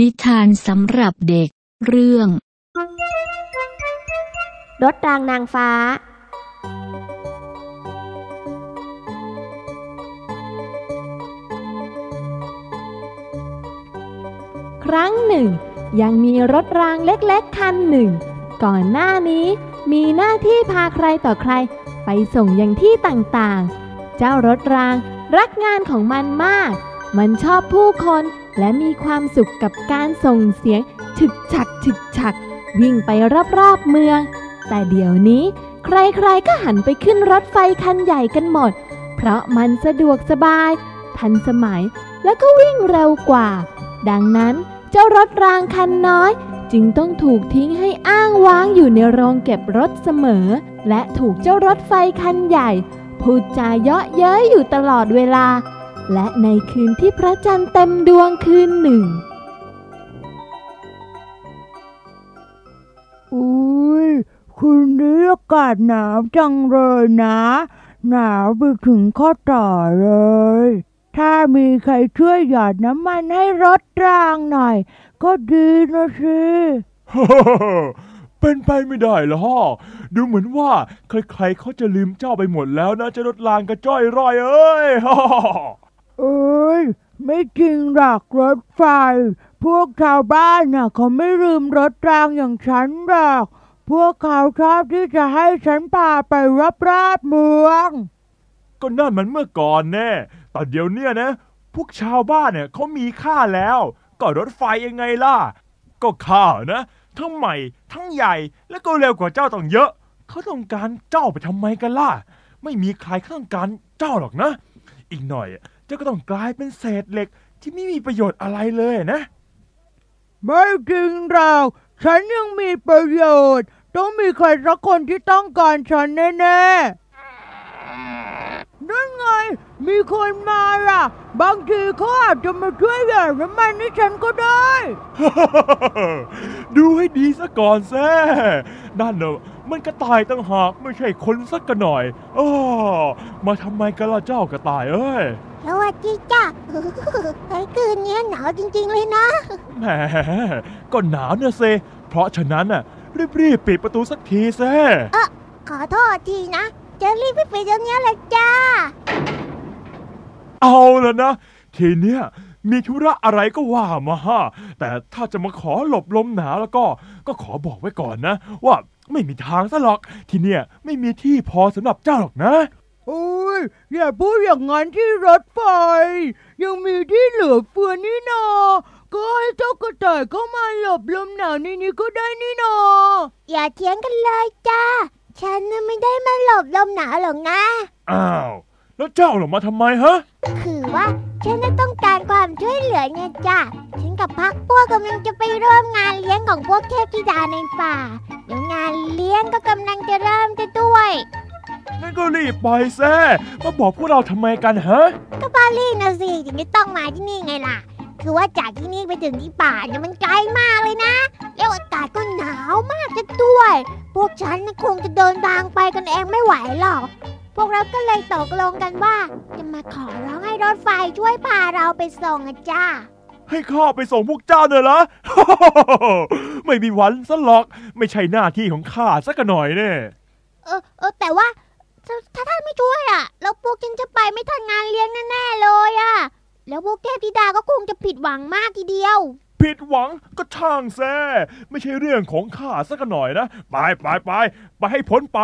นิทานสำหรับเด็ก เรื่อง รถรางนางฟ้า ครั้งหนึ่ง ยังมีรถรางเล็กๆ คันหนึ่ง ก่อนหน้านี้มีหน้าที่พาใครต่อใคร ไปส่งยังที่ต่างๆ เจ้ารถรางรักงานของมันมาก มันชอบผู้คน และมีความสุขกับการส่งเสียงฉึกฉักฉึกฉัก วิ่งไปรอบๆเมือง แต่เดี๋ยวนี้ ใครๆก็หันไปขึ้นรถไฟคันใหญ่กันหมด เพราะมันสะดวกสบาย ทันสมัยและก็วิ่งเร็วกว่า ดังนั้นเจ้ารถรางคันน้อย จึงต้องถูกทิ้งให้อ้างว้างอยู่ในโรงเก็บรถเสมอ และถูกเจ้ารถไฟคันใหญ่พูดจาเยาะเย้ยอยู่ตลอดเวลา และในคืนที่พระจันทร์เต็มดวงคืนหนึ่ง อุ้ยคืนนี้อากาศหนาวจังเลยนะ หนาวไปถึงข้อต่อเลย ถ้ามีใครช่วยหยอดน้ำมันให้รถรางหน่อย ก็ดีนะสิเป็นไปไม่ได้หรอกดูเหมือนว่า ใครๆเขาจะลืมเจ้าไปหมดแล้วนะเจะรถรางกระจ้อยร่อยเอ้ย เอ้ยไม่จริงหรอกรถไฟ พวกชาวบ้านน่ะเขาไม่ลืมรถรางอย่างฉันหรอก พวกเขาชอบที่จะให้ฉันพาไปรอบๆเมือง ก็นั่นมันเมื่อก่อนแน่แต่เดี๋ยวเนี้ยนะ พวกชาวบ้านเนี่ยเขามีค่าแล้ว ก็รถไฟยังไงล่ะ ก็ข้านะ ทั้งใหม่ ทั้งใหญ่และก็เร็วกว่าเจ้าต้องเยอะ เขาต้องการเจ้าไปทำไมกันล่ะ ไม่มีใครเขาต้องการเจ้าหรอกนะ อีกหน่อย เจ้าก็ต้องกลายเป็นเศษเหล็กที่ไม่มีประโยชน์อะไรเลยนะ ไม่จริงหรอกฉันยังมีประโยชน์ ต้องมีใครสักคนที่ต้องการฉันแน่ๆนั่นไง มีคนมาล่ะ บางทีเขาอาจจะมาช่วยหยอดน้ำมันให้ฉันก็ได้ ดูให้ดีซะก่อนแซ่นั่นเนอะมันกระต่ายตั้งหากไม่ใช่คนสักกันหน่อยอ้อมาทำไมกันล่ะเจ้ากระต่ายเอ้ย สวัสดีจ้ะไอ้คืนนี้หนาวจริง ๆ เลยนะ แหม ก็หนาวเนี่ยเซ เพราะฉะนั้นน่ะ รีบๆปิดประตูสักทีแซ่ขอโทษทีนะ จะรีบไปปิดตรงนี้เลยจ้า เอาแล้วนะ ทีเนี้ยมีธุระอะไรก็ว่ามาฮะแต่ถ้าจะมาขอหลบลมหนาวแล้วก็ ก็ขอบอกไว้ก่อนนะ ว่าไม่มีทางซะหรอก ที่เนี่ยไม่มีที่พอสำหรับเจ้าหรอกนะ โอ้ยอย่าพูดอย่างนั้นที่รถไฟ ยังมีที่เหลือเฟือนี่นาก็ให้เจ้ากระต่ายเข้ามาหลบลมหนาวในนี้ก็ได้นี่นาอย่าเถียงกันเลยจ้า ฉันน่ะไม่ได้มาหลบลมหนาวหรอกนะ อ้าว แล้วเจ้าหลงมาทำไมฮะ คือว่าฉันน่ะต้องการความช่วยเหลือไงจ้าฉันกับพักพวกกำลังจะไปร่วมงานเลี้ยงของพวกเทพธิดาในป่า เดี๋ยวงานเลี้ยงก็กำลังจะเริ่มจะด้วย งั้นก็รีบไปแซ่มาบอกพวกเราทำไมกันฮะ ก็บาลี่นะสิถึงจะต้องมาที่นี่ไงล่ะ คือว่าจากที่นี่ไปถึงที่ป่าเนี่ยมันไกลมากเลยนะ แล้วอากาศก็หนาวมากจะด้วย พวกฉันน่ะคงจะเดินทางไปกันเองไม่ไหวหรอก พวกเราก็เลยตกลงกันว่า จะมาขอร้องให้รถไฟช่วยพาเราไปส่งอะจ้าให้ข้าไปส่งพวกเจ้าเนอะเหรอไม่มีวันซะหรอก ไม่ใช่หน้าที่ของข้าสักหน่อยเนี่ยเออเออแต่ว่า ถ้าถ้าท่านไม่ช่วยอะ แล้วพวกฉันจะไปไม่ทันงานเลี้ยงแน่ๆเลยอะ แล้วพวกเทพธิดาก็คงจะผิดหวังมากทีเดียว ผิดหวังก็ช่างแซ่ไม่ใช่เรื่องของข้าสักหน่อยนะ ไปไปไปไปให้พ้นไป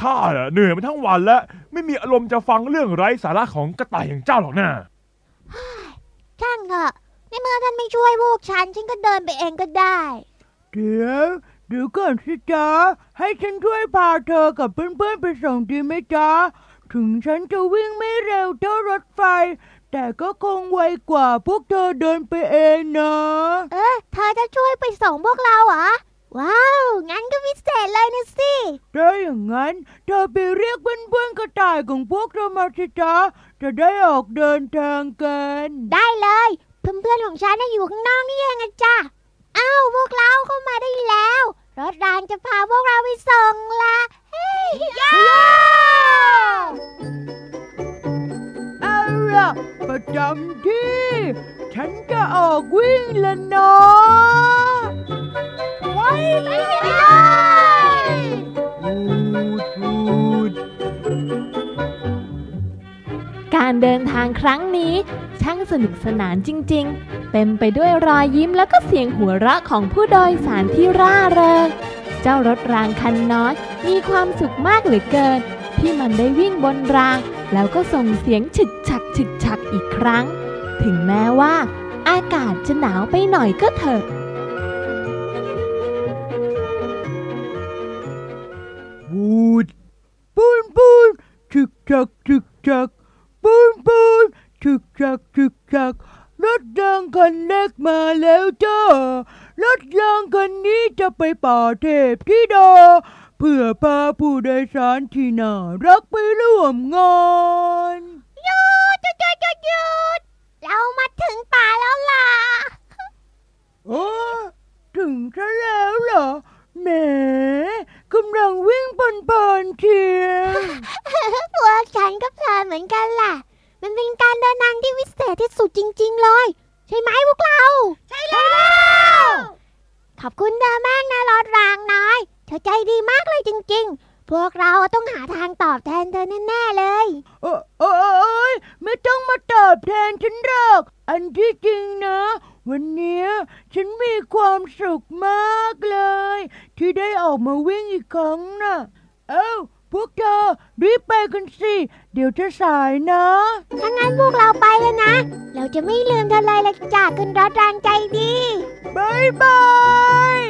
ข้าน่ะเหนื่อยมาทั้งวันแล้ว ไม่มีอารมณ์จะฟังเรื่องไร้สาระของกระต่ายอย่างเจ้าหรอกนะช่างเถอะในเมื่อท่านไม่ช่วยพวกฉัน ฉันก็เดินไปเองก็ได้ เดี๋ยว เดี๋ยวก่อนสิจ๊ะ ให้ฉันช่วยพาเธอกับเพื่อนๆไปส่งดีไหมจ๊ะ ถึงฉันจะวิ่งไม่เร็วเท่ารถไฟ แต่ก็คงไวกว่าพวกเธอเดินไปเองนะ เออเธอจะช่วยไปส่งพวกเราเหรอ ว้าว งั้นก็พิเศษเลยนะสิถ้าอย่างนั้น เธอไปเรียกเพื่อนๆกระต่ายของพวกเธอมาสิจ๊ะ จะได้ออกเดินทางกัน ได้เลย เพื่อนๆของฉันน่ะอยู่ข้างนอกนี่เองอะจ้ะอ้าว จะพาพวกเราไปส่งละเฮ้ยย่าเอาล่ะประจำที่ ฉันจะออกวิ่งแล้วนะไปเลยพูดพูดการเดินทางครั้งนี้ช่างสนุกสนานจริง ๆ เต็มไปด้วยรอยยิ้มแล้วก็เสียงหัวเราะของผู้โดยสารที่ร่าเริง เจ้ารถรางคันน้อย มีความสุขมากเหลือเกิน ที่มันได้วิ่งบนราง แล้วก็ส่งเสียงฉึกฉักฉึกฉักอีกครั้ง ถึงแม้ว่า อากาศจะหนาวไปหน่อยก็เถอะพูดปูนปูนถึกจักถึกจักปูนปูนถึกจักถึกจักรถรางคันเล็กมาแล้วจ้า รถรางคันนี้จะไปป่าเทพธิดา เพื่อพาผู้โดยสารที่น่ารักไปร่วมงานหยุดหยุดหยุดหยุดหยุดเรามาถึงป่าแล้วล่ะโอ้ถึงซะแล้วเหรอแหมกำลังวิ่งเพลินๆเชียวพวกฉันก็เพลินเหมือนกันล่ะ มันเป็นการเดินทางที่วิเศษที่สุดจริง ๆ เลย ใช่ไหมพวกเรา ใช่แล้ว ขอบคุณเธอมากนะรถรางน้อย เธอใจดีมากเลยจริง ๆ พวกเราต้องหาทางตอบแทนเธอแน่ๆเลย โอ้โอ้โอ้ยไม่ต้องมาตอบแทนฉันหรอก อันที่จริงนะ วันเนี้ยฉันมีความสุขมากเลย ที่ได้ออกมาวิ่งอีกครั้งน่ะเอ้าพวกเธอรีบไปกันสิ เดี๋ยวจะสายนะถ้างั้นพวกเราไปแล้วนะ เราจะไม่ลืมเธอเลยละจากคุณรถรางใจดีบายบาย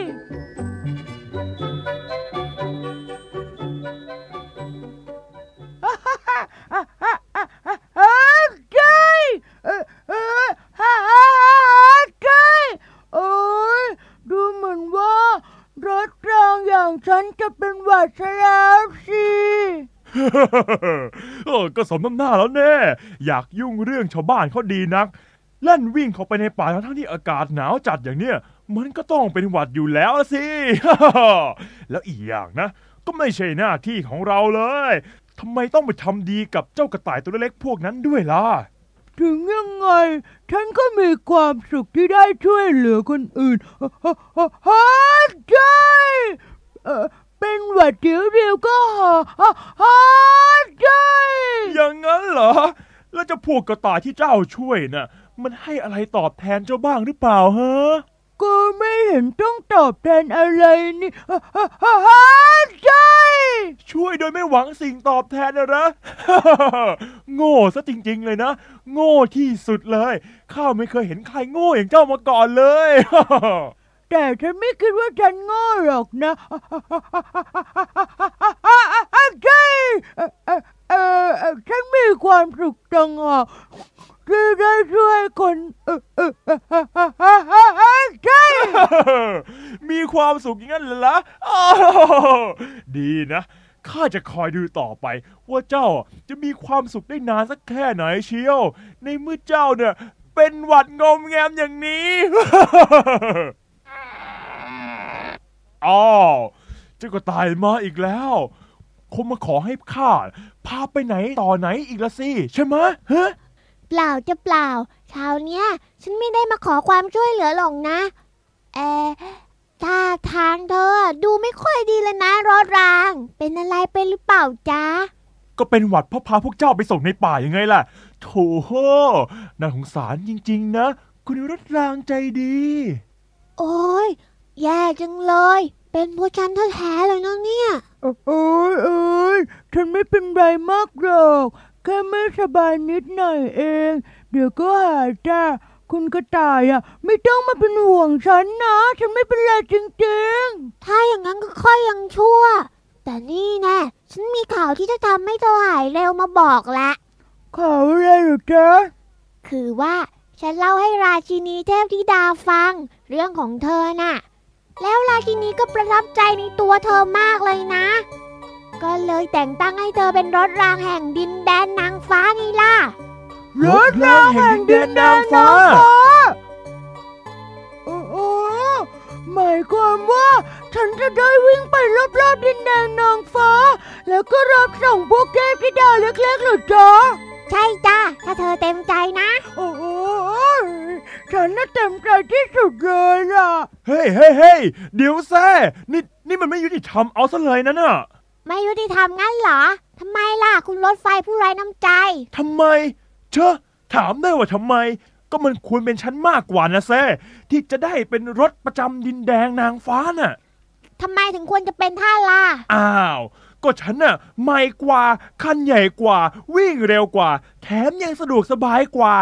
ฉันจะเป็นหวัดซะแล้วสิเออก็สมน้ำหน้าแล้วแน่ อยากยุ่งเรื่องชาวบ้านเขาดีนักเล่นวิ่งเข้าไปในป่าทั้งๆที่อากาศหนาวจัดอย่างเนี้ยมันก็ต้องเป็นหวัดอยู่แล้วสิ แล้วอีกอย่างนะ ก็ไม่ใช่หน้าที่ของเราเลยทำไมต้องไปทำดีกับเจ้ากระต่ายตัวเล็กๆพวกนั้นด้วยล่ะ ถึงยังไง ฉันก็มีความสุขที่ได้ช่วยเหลือคนอื่นฮ่าฮ่าฮ่าฮ่าใจ เออเป็นหวัดเดียวเดียวๆก็ฮ่าฮ่าฮ่าใจอย่างนั้นเหรอ แล้วเจะพวกกระต่ายที่เจ้าช่วยน่ะ มันให้อะไรตอบแทนเจ้าบ้างหรือเปล่าฮะ ก็ไม่เห็นต้องตอบแทนอะไรนี่ฮ่าฮ่าฮ่าฮ่าใจช่วยโดยไม่หวังสิ่งตอบแทนนะนะโง่ซะจริงๆเลยนะ โง่ที่สุดเลย ข้าไม่เคยเห็นใครโง่อย่างเจ้ามาก่อนเลย แต่ฉันไม่คิดว่าฉันโง่หรอกนะใช่เออเออเออเออฉันมีความสุขจังอะที่ได้ช่วยคนเอเออเออเออเออเออเออใช่มีความสุขอย่างนั้นเหรอล่ะอ้าวดีนะข้าจะคอยดูต่อไป ว่าเจ้าจะมีความสุขได้นานสักแค่ไหนเชียว ในเมื่อเจ้าเนี่ย เป็นหวัดงอมแงมอย่างนี้ อ้าวเจ้าก็ตายมาอีกแล้วคงมาขอให้ข้าพาไปไหนต่อไหนอีกละสิใช่ไหมะฮะเปล่าจะเปล่าเช้าเนี้ย ฉันไม่ได้มาขอความช่วยเหลือหรอกนะ เออท่าทางเธอดูไม่ค่อยดีเลยนะรถราง เป็นอะไรไปหรือเปล่าจ๊ะ ก็เป็นหวัดเพราะพาพวกเจ้าไปส่งในป่ายังไงล่ะ โถน่าสงสารจริง ๆ นะ คุณรถรางใจดี โอ้ย แย่จังเลย เป็นเพราะฉันแท้ๆเลยนะเนี่ย โอ้ยโอ้ยฉันไม่เป็นไรมากหรอกแค่ไม่สบายนิดหน่อยเอง เดี๋ยวก็หายจ้าคุณกระต่ายอะ ไม่ต้องมาเป็นห่วงฉันนะ ฉันไม่เป็นไรจริงถ้าอย่างนั้นก็ค่อยยังชั่ว แต่นี่แน่ฉันมีข่าวที่จะทำให้เธอหายเร็วมาบอกละๆข่าวอะไรเหรอจ๊ะคือว่าฉันเล่าให้ราชินีเทพธิดาฟัง เรื่องของเธอน่ะ แล้วราชินีก็ประทับใจในตัวเธอมากเลยนะ ก็เลยแต่งตั้งให้เธอเป็นรถรางแห่งดินแดนนางฟ้าไงล่ะ รถรางแห่งดินแดนนางฟ้าโอ้โหหมายความว่าฉันจะได้วิ่งไปรอบๆดินแดนนางฟ้า แล้วก็รับส่งพวกเทพธิดาเล็กๆเหรอจ๊ะใช่จ้าถ้าเธอ ที่สุดเลยล่ะ เฮ้ยเฮ้ยเฮ้ยเดี๋ยวแซ่นี่นี่มันไม่ยุติธรรมเอาซะเลยนะน่ะ ไม่ยุติธรรมงั้นเหรอทำไมล่ะ คุณรถไฟผู้ไร้น้ำใจทำไม เชอะถามได้ว่าทำไม ก็มันควรเป็นฉันมากกว่านะแซ่ที่จะได้เป็นรถประจำดินแดงนางฟ้าน่ะทำไมถึงควรจะเป็นท่านล่ะ อ้าว ก็ฉันน่ะใหม่กว่า คันใหญ่กว่า วิ่งเร็วกว่า แถมยังสะดวกสบายกว่า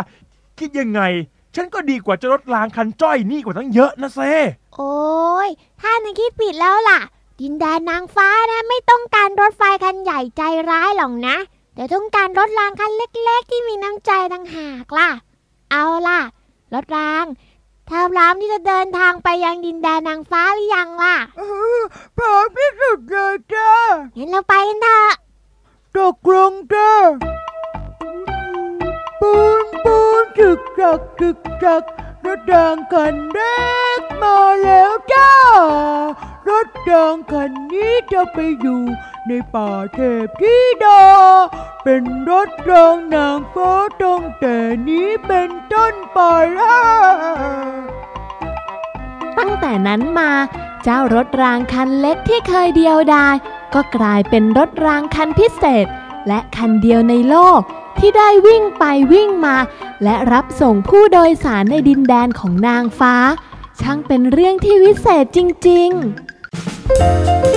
คิดยังไง ฉันก็ดีกว่าจะรถรางคันจ้อยนี่กว่าตั้งเยอะนะเซ่โอ้ยท่านน่ะคิดผิดแล้วล่ะ ดินแดนนางฟ้านะไม่ต้องการรถไฟคันใหญ่ใจร้ายหรอกนะ แต่ต้องการรถรางคันเล็ก ๆ ที่มีน้ำใจต่างหากล่ะ เอาล่ะ รถรางเธอพร้อมที่จะเดินทางไปยังดินแดนนางฟ้าหรือยังล่ะพร้อมที่สุดเลยจ้างั้นเราไปกันเถอะตกลงจ้าปูนปูน จึกจักจึกจักรถดางคันแรกมาแล้วจ้ารถดางคันนี้จะไปอยู่ในป่าเทพธิดา เป็นรถรางนางฟ้าตั้งแต่นี้เป็นต้นไปอะตั้งแต่นั้นมาเจ้ารถรางคันเล็กที่เคยเดียวดายก็กลายเป็นรถรางคันพิเศษ และคันเดียวในโลก ที่ได้วิ่งไปวิ่งมา และรับส่งผู้โดยสารในดินแดนของนางฟ้า ช่างเป็นเรื่องที่วิเศษจริง ๆ